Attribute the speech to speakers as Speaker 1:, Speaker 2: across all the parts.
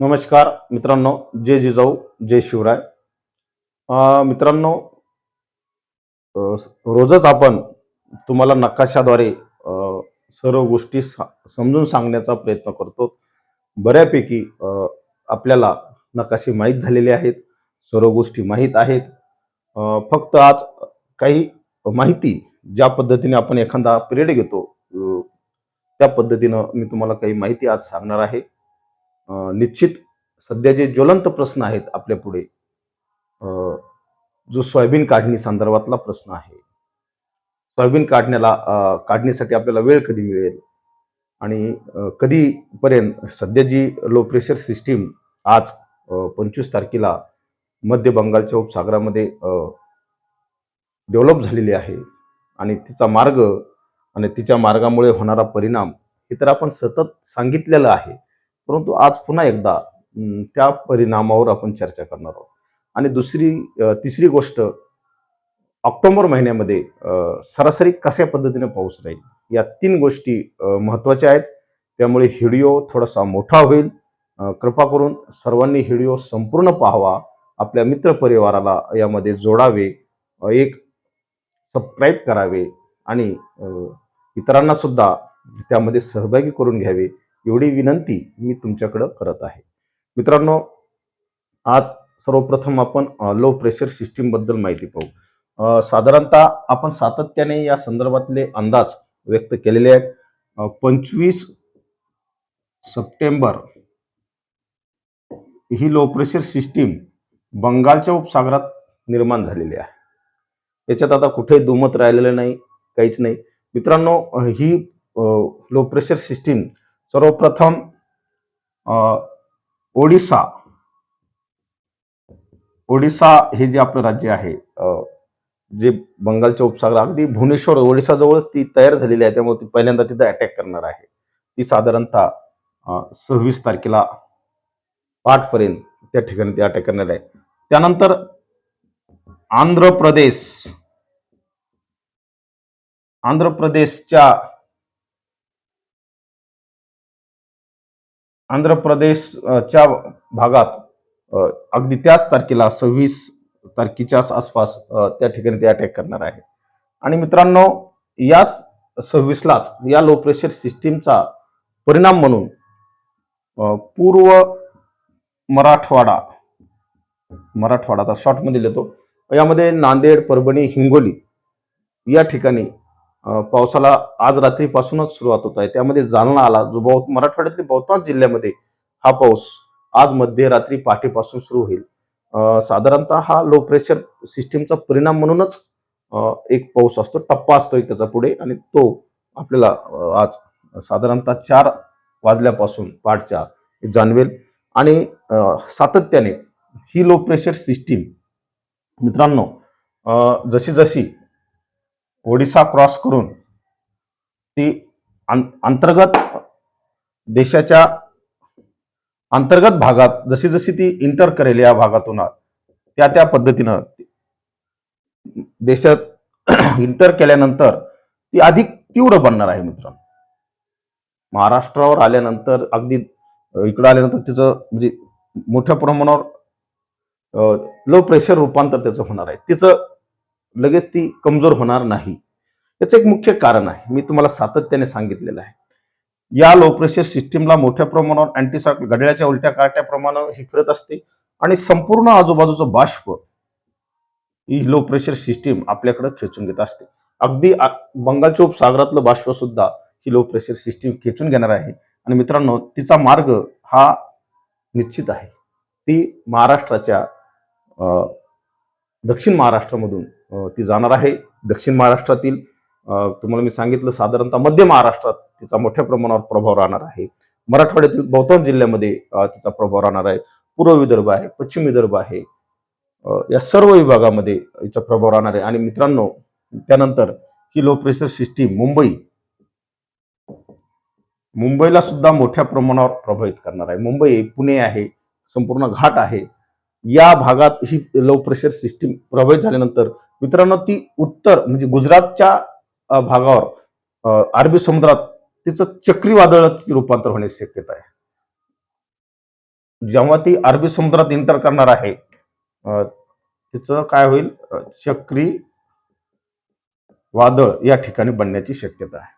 Speaker 1: नमस्कार मित्रांनो जय जिजाऊ जय शिवराय. मित्रांनो रोजच आपण तुम्हाला नकाशाद्वारे सर्व गोष्टी सा- समजून सांगण्याचा प्रयत्न करतो. बऱ्यापैकी आपल्याला नकाशे माहीत झालेले आहेत सर्व गोष्टी माहीत आहेत. फक्त आज काही माहिती ज्या पद्धतीने आपण एखादा पिरियड घेतो त्या पद्धतीनं मी तुम्हाला काही माहिती आज सांगणार आहे. निश्चित सध्या जे ज्वलंत प्रश्न आहेत आपल्या पुढे जो सोयाबीन काढणी संदर्भातला प्रश्न आहे. सोयाबीन काढण्याला काढणीसाठी आपल्याला वेळ कधी मिळेल? आणि कधीपर्यंत सध्या जी लो प्रेशर सिस्टीम आज पंचवीस तारखेला मध्य बंगालच्या उपसागरामध्ये डेव्हलप झालेली आहे आणि तिचा मार्ग आणि तिच्या मार्गामुळे होणारा परिणाम हे तर आपण सतत सांगितलेलं आहे. परंतु आज पुन्हा एकदा त्या परिणामावर आपण चर्चा करणार आहोत. आणि दुसरी तिसरी गोष्ट ऑक्टोबर महिन्यामध्ये सरासरी कशा पद्धतीने पाऊस राहील? या तीन गोष्टी महत्त्वाच्या आहेत. त्यामुळे व्हिडिओ थोडासा मोठा होईल. कृपा करून सर्वांनी व्हिडिओ संपूर्ण पाहावा. आपल्या मित्रपरिवाराला यामध्ये जोडावे. एक सबस्क्राईब करावे. आणि इतरांनासुद्धा इतरांना सुद्धा त्यामध्ये सहभागी करून घ्यावे. एवढी विनंती मी तुमच्याकडं करत आहे. मित्रांनो आज सर्वप्रथम आपण लो प्रेशर सिस्टीमबद्दल माहिती पाहू. साधारणतः आपण सातत्याने या संदर्भातले अंदाज व्यक्त केलेले आहेत. पंचवीस सप्टेंबर ही लो प्रेशर सिस्टीम बंगालच्या उपसागरात निर्माण झालेली आहे. याच्यात आता कुठे दुमत राहिलेलं नाही काहीच नाही. मित्रांनो ही लो प्रेशर सिस्टीम सर्वप्रथम ओडिसा. ओडिसा हे जे आपलं राज्य आहे जे बंगालच्या उपसागर अगदी भुवनेश्वर ओडिसाजवळच ती तयार झालेली आहे त्यामुळे ती पहिल्यांदा तिथं अटॅक करणार आहे. ती साधारणतः सव्वीस तारखेला पर्यंत त्या ठिकाणी ती अटॅक करणार आहे. त्यानंतर आंध्र प्रदेश. आंध्र प्रदेशच्या आंध्र प्रदेशच्या भागात अगदी त्याच तारखेला सव्वीस तारखेच्याच आसपास त्या ठिकाणी ते अटॅक करणार आहे. आणि मित्रांनो याच सव्वीसलाच या लो प्रेशर सिस्टीमचा परिणाम म्हणून पूर्व मराठवाडा मराठवाडा आता शॉर्टमध्ये लिहितो यामध्ये नांदेड परभणी हिंगोली या ठिकाणी पावसाला आज रात्रीपासूनच सुरुवात होत आहे. त्यामध्ये जालना आला जो बहुत मराठवाड्यातील बहुतांश जिल्ह्यामध्ये हा पाऊस आज मध्यरात्री पहाटेपासून सुरू होईल. साधारणतः हा लो प्रेशर सिस्टीमचा परिणाम म्हणूनच एक पाऊस असतो टप्पा असतो एक त्याचा पुढे आणि तो आपल्याला आज साधारणतः चार वाजल्यापासून पहाटच्या जाणवेल. आणि सातत्याने ही लो प्रेशर सिस्टीम मित्रांनो जशी जशी ओडिसा क्रॉस करून ती आं- अंतर्गत देशाच्या अंतर्गत भागात जशी जशी ती इंटर करेल या भागातून त्या त्या पद्धतीनं देशात इंटर केल्यानंतर ती अधिक तीव्र बनणार आहे मित्रांनो. महाराष्ट्रावर आल्यानंतर अगदी इकडं आल्यानंतर तिचं म्हणजे मोठ्या प्रमाणावर लो प्रेशर रूपांतर त्याचं होणार आहे. तिचं लगेच ती कमजोर होणार नाही. याचं एक मुख्य कारण आहे. मी तुम्हाला सातत्याने सांगितलेलं आहे. या लो प्रेशर सिस्टीमला मोठ्या प्रमाणावर अँटीसाक घड्याळाच्या उलट्या काट्याप्रमाणे हे फिरत असते आणि संपूर्ण आजूबाजूचं बाष्प ही लो प्रेशर सिस्टीम आपल्याकडे खेचून घेत असते. अगदी बंगालच्या उपसागरातलं बाष्प सुद्धा ही लो प्रेशर सिस्टीम खेचून घेणार आहे. आणि मित्रांनो तिचा मार्ग हा निश्चित आहे. ती महाराष्ट्राच्या दक्षिण महाराष्ट्रामधून ती जाणार आहे. दक्षिण महाराष्ट्रातील तुम्हाला मी सांगितलं साधारणतः मध्य महाराष्ट्रात तिचा मोठ्या प्रमाणावर प्रभाव राहणार आहे. मराठवाड्यातील बहुतांश जिल्ह्यामध्ये तिचा प्रभाव राहणार आहे. पूर्व विदर्भ आहे पश्चिम विदर्भ आहे. या सर्व विभागामध्ये याचा प्रभाव राहणार आहे. आणि मित्रांनो त्यानंतर ही लो प्रेशर सिस्टीम मुंबई मुंबईला सुद्धा मोठ्या प्रमाणावर प्रभावित करणार आहे. मुंबई पुणे आहे संपूर्ण घाट आहे. या भागात ही लो प्रेशर सिस्टीम प्रभावित झाल्यानंतर मित्रांनो ती उत्तर म्हणजे गुजरातच्या भागावर अरबी समुद्रात तिचं चक्रीवादळाचं रूपांतर होण्याची शक्यता आहे. जेव्हा ती अरबी समुद्रात इंटर करणार आहे तिचं काय होईल? चक्री वादळ या ठिकाणी बनण्याची शक्यता आहे.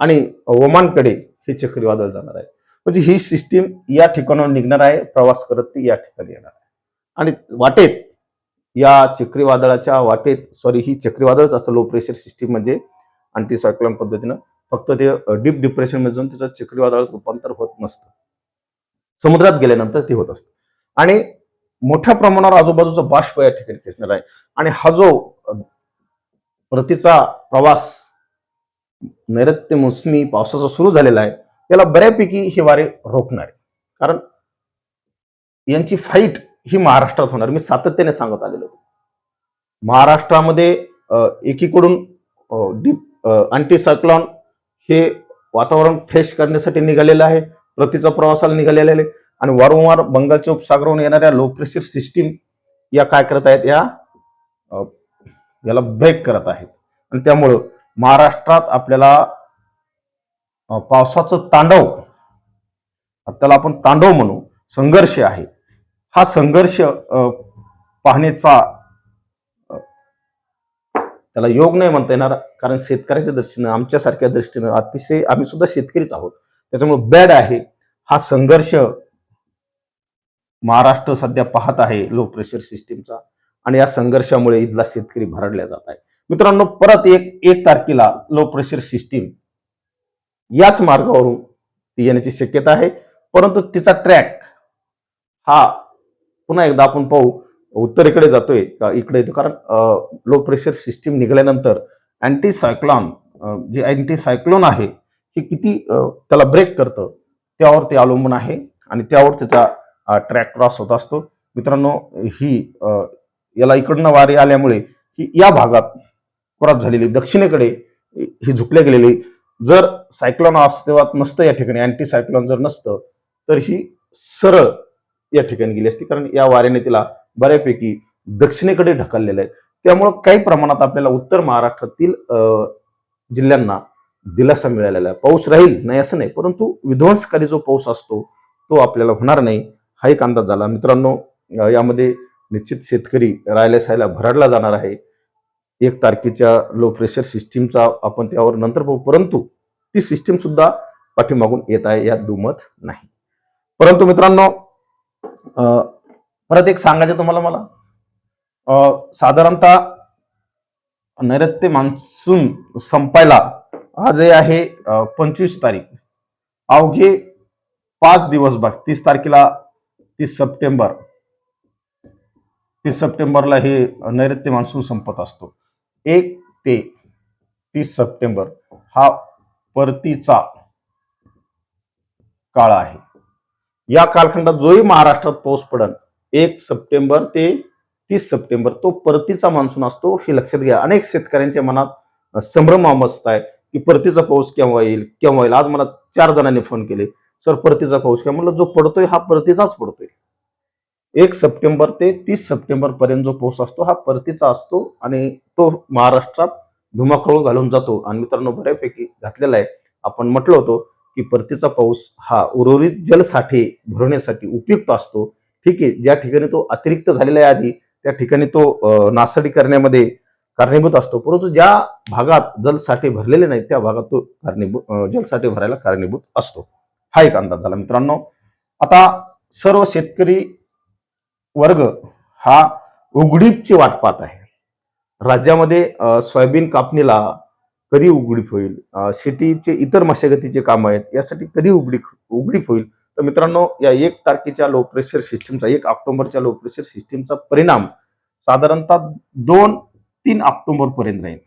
Speaker 1: आणि ओमानकडे हे चक्रीवादळ जाणार आहे. म्हणजे ही सिस्टीम या ठिकाणावर निघणार आहे प्रवास करत ती या ठिकाणी येणार आहे. आणि वाटेत या चक्रीवादळाच्या वाटेत सॉरी ही चक्रीवादळच असतं लो प्रेशर सिस्टीम म्हणजे अँटीसायक्लॉन पद्धतीनं फक्त ते डीप डिप्रेशनमध्ये जाऊन त्याचं चक्रीवादळात रूपांतर होत नसतं. समुद्रात गेल्यानंतर ते होत असतं. आणि मोठ्या प्रमाणावर आजूबाजूचा बाष्प या ठिकाणी खेचणार आहे. आणि हा जो प्रतीचा प्रवास नैऋत्य मोसमी पावसाचा सुरू झालेला आहे याला बऱ्यापैकी हे वारे रोखणार. आहे कारण यांची फाईट ही महाराष्ट्रात होणार. मी सातत्याने सांगत आलेलो. महाराष्ट्रामध्ये एकीकडून डीप अँटीसायक्लॉन हे वातावरण फ्रेश करण्यासाठी निघालेलं आहे. प्रतीचा प्रवासाला निघालेला आहे. आणि वारंवार बंगालच्या उपसागरावरून येणाऱ्या लो प्रेशर सिस्टीम या काय करत आहेत? या याला ब्रेक करत आहेत. आणि त्यामुळं महाराष्ट्रात आपल्याला पावसाचं तांडव त्याला आपण तांडव म्हणू संघर्ष आहे. हा संघर्ष पाहण्याचा त्याला योग नाही म्हणता येणार कारण शेतकऱ्याच्या दृष्टीनं आमच्यासारख्या दृष्टीनं अतिशय आम्ही सुद्धा शेतकरीच आहोत. त्याच्यामुळे बॅड आहे. हा संघर्ष महाराष्ट्र सध्या पाहत आहे लो प्रेशर सिस्टीमचा आणि या संघर्षामुळे इथला शेतकरी भरडल्या जात आहे. मित्रांनो परत एक एक तारखेला लो प्रेशर सिस्टीम याच मार्गावरून ती येण्याची शक्यता आहे. परंतु तिचा ट्रॅक हा पुन्हा एकदा आपण पाहू. उत्तरेकडे जातोय का इकडे येतो? कारण लो प्रेशर सिस्टीम निघाल्यानंतर अँटी सायक्लॉन जे अँटी सायक्लोन आहे हे किती त्याला ब्रेक करतं त्यावर ते अवलंबून आहे आणि त्यावर त्याचा ट्रॅक क्रॉस होत असतो. मित्रांनो ही याला इकडनं वारे आल्यामुळे ही या भागात क्रॉस झालेली दक्षिणेकडे ही झुकल्या गेलेली. जर सायक्लॉन अस्तित्वात नसतं या ठिकाणी अँटी सायक्लॉन जर नसतं तर ही सरळ या ठिकाणी गेली असती. कारण या वाऱ्याने तिला बऱ्यापैकी दक्षिणेकडे ढकललेलं आहे. त्यामुळं काही प्रमाणात आपल्याला उत्तर महाराष्ट्रातील जिल्ह्यांना दिलासा मिळालेला आहे. पाऊस राहील नाही असं नाही परंतु विध्वंसकारी जो पाऊस असतो तो आपल्याला होणार नाही हा एक अंदाज झाला. मित्रांनो यामध्ये निश्चित शेतकरी रायलेसायला सायला जाणार आहे. एक तारखेच्या लो प्रेशर सिस्टीमचा आपण त्यावर नंतर पाहू परंतु ती सिस्टीम सुद्धा पाठीमागून येत आहे यात दुमत नाही. परंतु मित्रांनो परत एक सांगायचं तुम्हाला मला? साधारणतः नैऋत्य मान्सून संपायला आज आहे पंचवीस तारीख. अवघे पाच दिवस बाकी तीस तारखेला तीस सप्टेंबर. तीस सप्टेंबरला हे नैऋत्य मान्सून संपत असतो. एक ते तीस सप्टेंबर हा परतीचा काळ आहे. या कालखंडात जोही महाराष्ट्रात पाऊस पडल एक सप्टेंबर ते तीस सप्टेंबर तो परतीचा मान्सून असतो हे लक्षात घ्या. अनेक शेतकऱ्यांच्या मनात संभ्रम अवस्था आहे की परतीचा पाऊस केव्हा येईल केव्हा येईल? आज मला चार जणांनी फोन केले. सर परतीचा पाऊस केव्हा? म्हणलं जो पडतोय हा परतीचाच पडतोय. एक सप्टेंबर ते तीस सप्टेंबर पर्यंत जो पाऊस असतो हा परतीचा असतो आणि तो महाराष्ट्रात धुमाकूळ घालून जातो. आणि मित्रांनो बऱ्यापैकी घातलेला आहे. आपण म्हटलं होतं की परतीचा पाऊस हा उर्वरित जलसाठे भरवण्यासाठी उपयुक्त असतो. ठीक आहे ज्या ठिकाणी तो अतिरिक्त झालेला आहे आधी त्या ठिकाणी तो नासाडी करण्यामध्ये कारणीभूत असतो. परंतु ज्या भागात जलसाठे भरलेले नाहीत त्या भागात तो कारणीभूत जलसाठे भरायला कारणीभूत असतो. हा एक अंदाज झाला मित्रांनो. आता सर्व शेतकरी वर्ग हा उघडीपची वाट पाहत आहे. राज्यामध्ये सोयाबीन कापणीला कधी उघडीप होईल? शेतीचे इतर मशागतीचे काम आहेत यासाठी कधी उघडी उघडीप होईल? तर मित्रांनो या एक तारखेच्या लो प्रेशर सिस्टीमचा एक ऑक्टोबरच्या लो प्रेशर सिस्टीमचा परिणाम साधारणतः दोन तीन ऑक्टोबर पर्यंत राहील.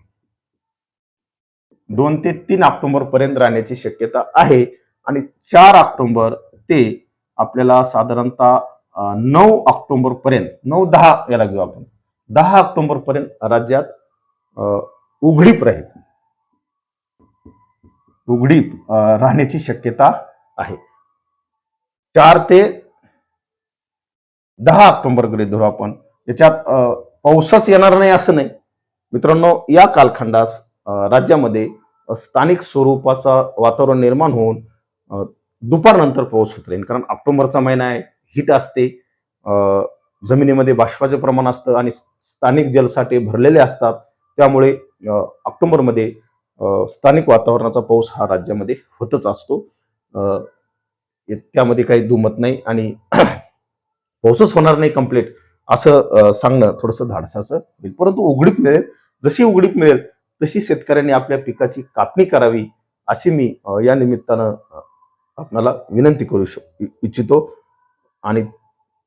Speaker 1: दोन ते तीन ऑक्टोबर पर्यंत राहण्याची शक्यता आहे आणि चार ऑक्टोबर ते आपल्याला साधारणतः नऊ ऑक्टोबर पर्यंत नऊ दहा याला घेऊ आपण. दहा ऑक्टोबर पर्यंत राज्यात अं, उघडीप राहील. उघडी राहण्याची शक्यता आहे. चार ते दहा ऑक्टोबरकडे धरू आपण. याच्यात पाऊसच येणार नाही असं नाही. मित्रांनो या कालखंडास राज्यामध्ये स्थानिक स्वरूपाचा वातावरण निर्माण होऊन दुपारनंतर पाऊस होत राहील. कारण ऑक्टोबरचा महिना आहे हिट असते. जमिनीमध्ये बाष्पाचे प्रमाण असतं आणि स्थानिक जलसाठे भरलेले असतात. त्यामुळे ऑक्टोंबरमध्ये ऑक्टोबरमध्ये स्थानिक वातावरणाचा पाऊस हा राज्यामध्ये होतच असतो. त्यामध्ये काही दुमत नाही आणि पाऊसच होणार नाही कंप्लीट असं सांगणं थोडंसं धाडसाचं होईल. परंतु उघडीप मिळेल जशी उघडीप मिळेल तशी शेतकऱ्यांनी आपल्या पिकाची कापणी करावी अशी मी या निमित्तानं आपणाला विनंती करू शक इच्छितो आणि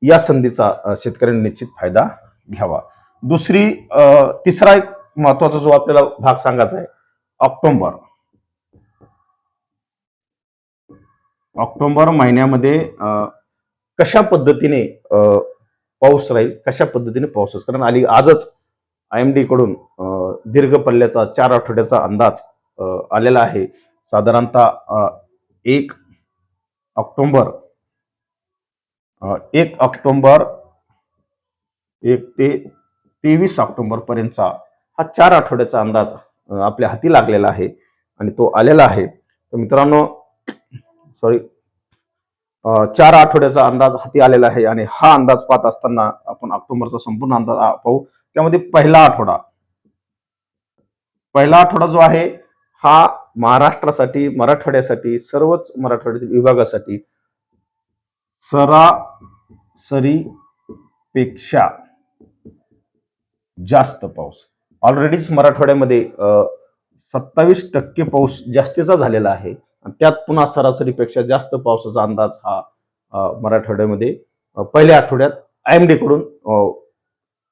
Speaker 1: या संधीचा शेतकऱ्यांनी निश्चित फायदा घ्यावा. दुसरी तिसरा एक महत्त्वाचा जो आपल्याला भाग सांगायचा आहे ऑक्टोबर. ऑक्टोंबर महिन्यामध्ये कशा पद्धतीने पाऊस राहील कशा पद्धतीने पाऊस असेल कारण आली आजच आय एम डी कडून दीर्घ पल्ल्याचा चार आठवड्याचा अंदाज आलेला आहे. साधारणतः एक ऑक्टोंबर एक ऑक्टोंबर एक ते तेवीस ऑक्टोंबर पर्यंतचा हा चार आठवड्याचा अंदाज आपल्या हाती लागलेला आहे आणि तो आलेला आहे. तर मित्रांनो सॉरी चार आठवड्याचा अंदाज हाती आलेला आहे आणि हा अंदाज पाहत असताना आपण ऑक्टोबरचा संपूर्ण अंदाज पाहू. त्यामध्ये पहिला आठवडा. पहिला आठवडा जो आहे हा महाराष्ट्रासाठी मराठवाड्यासाठी सर्वच मराठवाड्यातील विभागासाठी सरासरीपेक्षा जास्त पाऊस. ऑलरेडीच मराठवाड्यामध्ये सत्तावीस टक्के पाऊस जास्तीचा झालेला आहे. आणि त्यात पुन्हा सरासरीपेक्षा जास्त पावसाचा अंदाज हा मराठवाड्यामध्ये पहिल्या आठवड्यात आय एम डी कडून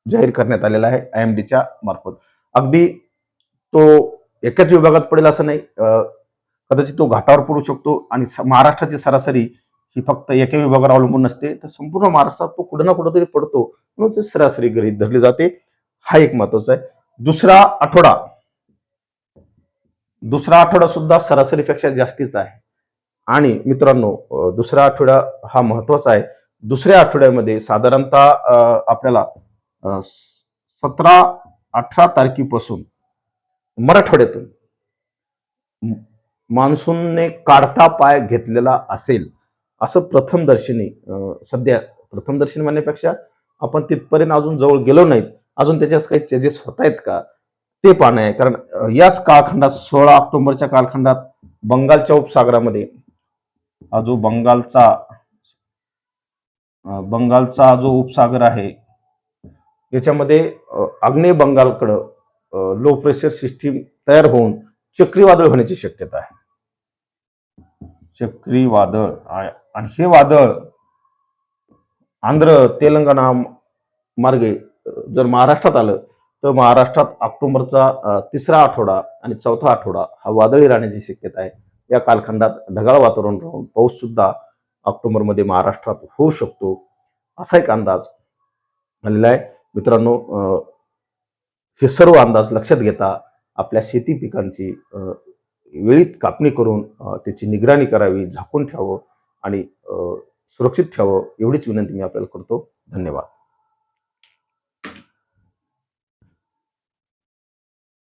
Speaker 1: जाहीर करण्यात आलेला आहे आय एम डीच्या मार्फत. अगदी तो एकाच विभागात पडेल असं नाही कदाचित तो घाटावर पडू शकतो आणि महाराष्ट्राची सरासरी ही फक्त एका विभागावर अवलंबून नसते तर संपूर्ण महाराष्ट्रात तो कुठं ना कुठं तरी पडतो. म्हणून ते सरासरी गृहित धरली जाते. हा एक महत्त्वाचा आहे. दुसरा आठवडा. दुसरा आठवडा सुद्धा सरासरीपेक्षा जास्तीचा आहे. आणि मित्रांनो दुसरा आठवडा हा महत्त्वाचा आहे. दुसऱ्या आठवड्यामध्ये साधारणतः आपल्याला सतरा अठरा तारखेपासून मराठवाड्यातून मान्सूनने काढता पाय घेतलेला असेल असं प्रथमदर्शनी सध्या प्रथमदर्शनी म्हणण्यापेक्षा आपण तिथपर्यंत अजून जवळ गेलो नाहीत. अजून त्याच्यात काही चेंजेस होत आहेत का? ते पाहणं आहे. कारण याच कालखंडात सोळा ऑक्टोबरच्या कालखंडात बंगालच्या उपसागरामध्ये हा जो बंगालचा बंगालचा जो उपसागर आहे याच्यामध्ये आग्नेय बंगालकडं लो प्रेशर सिस्टीम तयार होऊन चक्रीवादळ होण्याची शक्यता आहे. चक्रीवादळ आणि हे वादळ आंध्र तेलंगणा मार्गे जर महाराष्ट्रात आलं तर महाराष्ट्रात ऑक्टोबरचा तिसरा आठवडा आणि चौथा आठवडा हा वादळी राहण्याची शक्यता आहे. या कालखंडात ढगाळ वातावरण राहून पाऊस सुद्धा ऑक्टोबरमध्ये महाराष्ट्रात होऊ शकतो असा एक अंदाज आलेला आहे. मित्रांनो हे सर्व अंदाज लक्षात घेता आपल्या शेती पिकांची वेळीत कापणी करून त्याची निगराणी करावी झाकून ठेवावं आणि सुरक्षित ठेवावं एवढीच विनंती मी आपल्याला करतो. धन्यवाद.